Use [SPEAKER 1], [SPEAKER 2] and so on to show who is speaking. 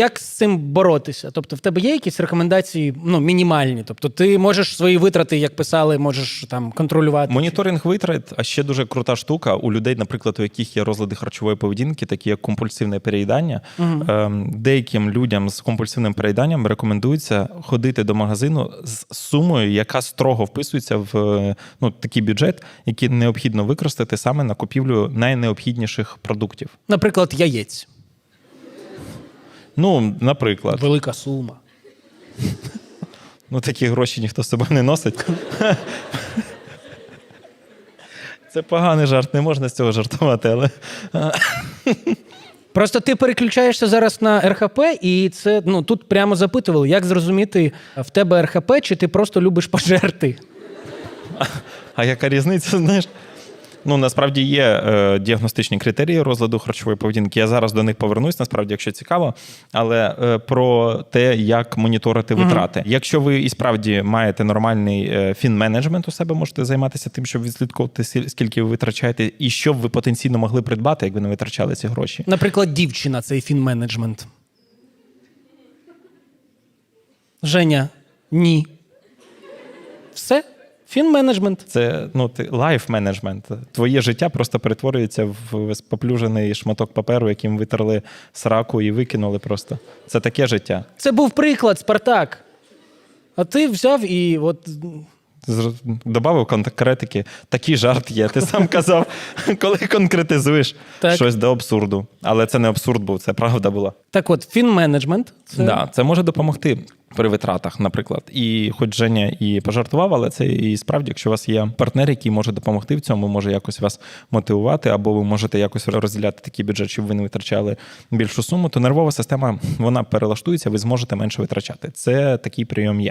[SPEAKER 1] Як з цим боротися? Тобто, в тебе є якісь рекомендації ну, мінімальні? Тобто, ти можеш свої витрати, як писали, можеш там контролювати.
[SPEAKER 2] Моніторинг витрат, а ще дуже крута штука у людей, наприклад, у яких є розлади харчової поведінки, такі як компульсивне переїдання. Ем, Деяким людям з компульсивним переїданням рекомендується ходити до магазину з сумою, яка строго вписується в е, ну, такий бюджет, який необхідно використати саме на купівлю найнеобхідніших продуктів.
[SPEAKER 1] Наприклад, яєць.
[SPEAKER 2] Ну, наприклад,
[SPEAKER 1] Велика сума.
[SPEAKER 2] ну такі гроші ніхто з собою не носить. Це поганий жарт, не можна з цього жартувати, але.
[SPEAKER 1] Просто ти переключаєшся зараз на РХП, і це ну тут прямо запитували, як зрозуміти в тебе РХП, чи ти просто любиш пожерти.
[SPEAKER 2] А яка різниця, знаєш? Ну, насправді є е, діагностичні критерії розладу харчової поведінки. Я зараз до них повернусь, насправді, якщо цікаво. Але е, про те, як моніторити витрати. Якщо ви і справді маєте нормальний е, фін-менеджмент у себе, можете займатися тим, щоб відслідковувати скільки ви витрачаєте, і що б ви потенційно могли придбати, якби не витрачали ці гроші.
[SPEAKER 1] Наприклад, дівчина цей фін-менеджмент. Женя, ні. Все? Фін-менеджмент.
[SPEAKER 2] Це ну ти лайф менеджмент. Твоє життя просто перетворюється в поплюжений шматок паперу, яким витерли сраку і викинули просто. Це таке життя.
[SPEAKER 1] Це був приклад, Спартак. А ти взяв і от.
[SPEAKER 2] Добавив конкретики. Такий жарт є. Ти сам казав, коли конкретизуєш
[SPEAKER 1] Так.
[SPEAKER 2] щось до абсурду. Але це не абсурд був, це правда була.
[SPEAKER 1] Так от, фін-менеджмент. Це...
[SPEAKER 2] Да, це може допомогти при витратах, наприклад. І хоч Женя і пожартував, але це і справді, якщо у вас є партнер, який може допомогти в цьому, може якось вас мотивувати, або ви можете якось розділяти такий бюджет, щоб ви не витрачали більшу суму, то нервова система вона перелаштується, ви зможете менше витрачати. Це такий прийом є.